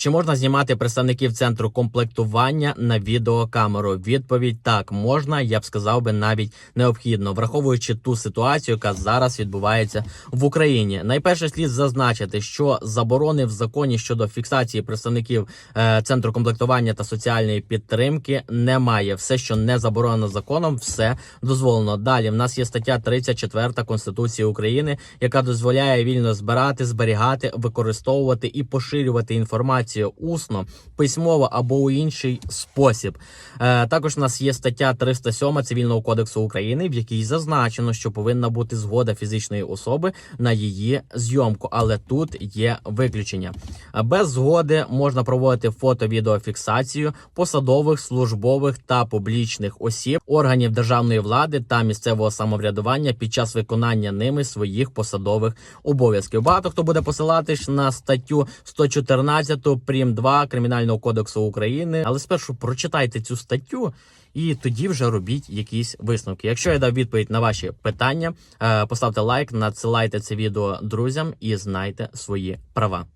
Чи можна знімати представників центру комплектування на відеокамеру? Відповідь так можна. Я б сказав би навіть необхідно, враховуючи ту ситуацію, яка зараз відбувається в Україні. Найперше слід зазначити, що заборони в законі щодо фіксації представників е, центру комплектування та соціальної підтримки немає. Все, що не заборонено законом, все дозволено. Далі в нас є стаття 34 Конституції України, яка дозволяє вільно збирати, зберігати, використовувати і поширювати інформацію усно, письмово або у інший спосіб. Е, також у нас є стаття 307 Цивільного кодексу України, в якій зазначено, що повинна бути згода фізичної особи на її зйомку, але тут є виключення. Без згоди можна проводити фото-відеофіксацію посадових, службових та публічних осіб, органів державної влади та місцевого самоврядування під час виконання ними своїх посадових обов'язків. Багато хто буде посилатись на статтю 114 прим 2 Кримінального кодексу України, але спершу прочитайте цю статтю. І тоді вже робіть якісь висновки. Якщо я дав відповідь на ваші питання, е, поставте лайк, надсилайте це відео друзям і знайте свої права.